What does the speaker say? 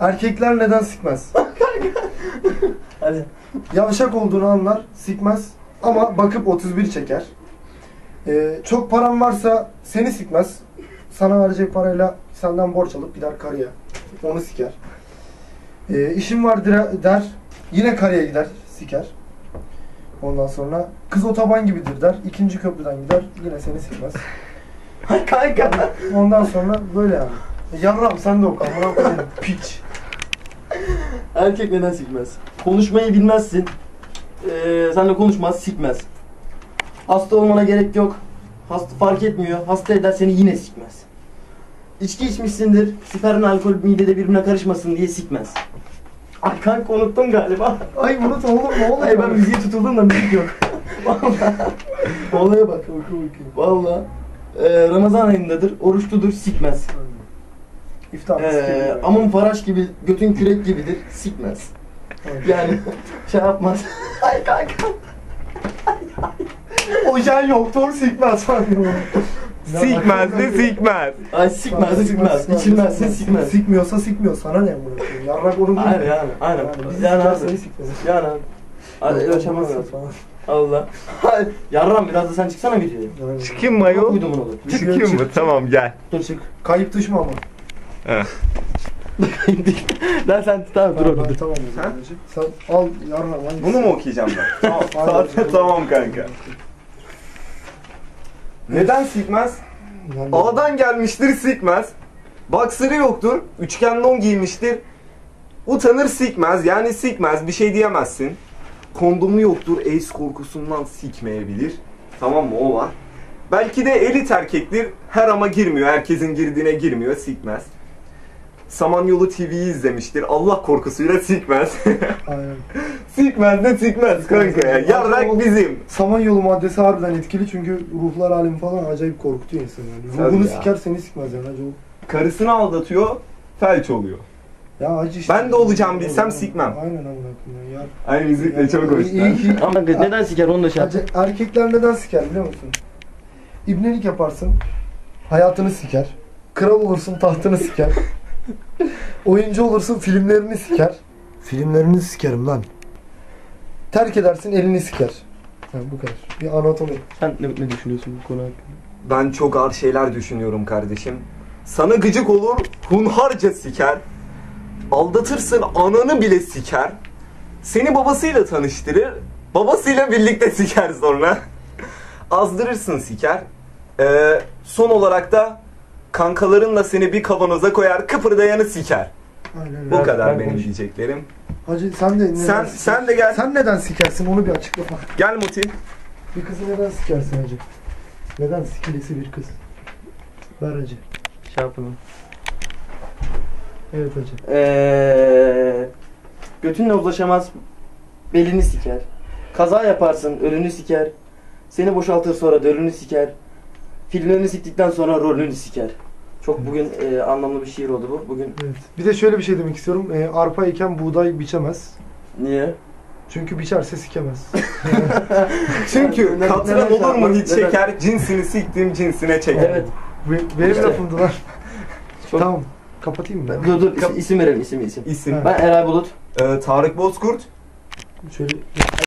Erkekler neden sikmez? Hadi. Yavşak olduğunu anlar, sikmez. Ama bakıp 31 çeker. Ee, çok paran varsa seni sikmez. Sana verecek parayla senden borç alıp gider karıya. Onu siker. Ee, işim var der. Yine karıya gider, siker. Ondan sonra kız otoban gibidir der. İkinci köprüden gider. Yine seni sikmez. Kanka. Ondan sonra böyle yani. Yarram sen de oku. Amına koyayım. Piç. Erkek neden sikmez? Konuşmayı bilmezsin. Ee, senle konuşmaz, sikmez. Hasta olmana gerek yok. Hasta fark etmiyor. Hasta eder seni yine sikmez. İçki içmişsindir. Sperm alkol midede birbirine karışmasın diye sikmez. Ay kanka unuttum galiba. Ay unut oğlum ne oluyor? Ay ben müziğe tutuldum da müzik yok. Vallahi. Olaya bak. Vallahi. Ee, Ramazan ayındadır. Oruçludur. Sikmez. İftar. Ee, amın faraş gibi, götün kürek gibidir. Sikmez. Yani şey yapmaz. Ay kanka. Ojen yoktur sikmez falan. Sikmez de sikmez. Ay sikmez de sikmez. İçilmezse sikmez. Sikmiyorsa sikmiyor. Sana ne koyayım? Yarrak onun değil. Aynen yani. Aynen. Biz Yani abi. Yani abi. Hadi falan. Allah. Yarram biraz da sen çıksana videoya. Çıkayım mı ayol? Çıkayım mı? Tamam gel. Dur çık. Kayıp düşme ama. Lan sen tamam dur orada dur. Tamam. o zaman. Sen al yarrak. hangisi? Bunu mu okuyacağım ben? Tamam. Tamam kanka. Neden sikmez? Yani- A'dan gelmiştir sikmez. Baksırı yoktur. Üçgen don giymiştir. Utanır sikmez. Yani sikmez. Bir şey diyemezsin. Kondomu yoktur. Ace korkusundan sikmeyebilir. Tamam mı? O var. Belki de elit erkektir. Her ama girmiyor. Herkesin girdiğine girmiyor. Sikmez. Samanyolu TV'yi izlemiştir. Allah korkusuyla sikmez. Aynen. sikmez de sikmez kanka ya. Yarrak bizim. Samanyolu maddesi harbiden etkili çünkü ruhlar alemi falan acayip korkutuyor insanı. Yani. Ruhunu ya. siker seni sikmez yani. Acı o. Karısını aldatıyor. Felç oluyor. Ya acı işte. Ben de olacağım bilsem sikmem. Aynen amına koyayım ya. Ay müzikle çok hoş. İyi, iyi ki Ama kanka neden siker onu da şey yap. Erkekler neden siker biliyor musun? İbnelik yaparsın. Hayatını siker. Kral olursun tahtını siker. Oyuncu olursun filmlerini siker. Filmlerini sikerim lan. Terk edersin elini siker. Ha, bu kadar. Bir anatomi. Sen ne, ne düşünüyorsun bu konu hakkında? Ben çok ağır şeyler düşünüyorum kardeşim. Sana gıcık olur, hunharca siker. Aldatırsın, ananı bile siker. Seni babasıyla tanıştırır, babasıyla birlikte siker sonra. Azdırırsın siker. Ee, son olarak da kankalarınla seni bir kavanoza koyar, kıpırdayanı siker. Aynen Bu öyle. kadar ben benim konuş- diyeceklerim. Hacı sen de neden Sen siker- sen de gel. Sen neden sikersin onu bir açıkla bak. Gel Mutin. Bir kızı neden sikersin hacı? Neden sikilesi bir kız? Ver hacı. Şey yapalım. Evet hacı. Eee götünle uzlaşamaz belini siker. Kaza yaparsın ölünü siker. Seni boşaltır sonra dölünü siker. Filmlerini siktikten sonra rolünü siker. Çok bugün eee, anlamlı bir şiir oldu bu. Bugün Evet. Bir de şöyle bir şey demek istiyorum. Ee, arpa iken buğday biçemez. niye? Çünkü biçerse sikemez. Çünkü katran neden olur mu şey hiç yapmaz? çeker, cinsini siktim cinsine çeker. Evet. Be- Benim İşte. lafımdı lan. Çok... Tamam. Kapatayım mı? Dur dur isim, isim verelim isim isim. İsim. Ha. Ben Eray Bulut. Ee, Tarık Bozkurt. Şöyle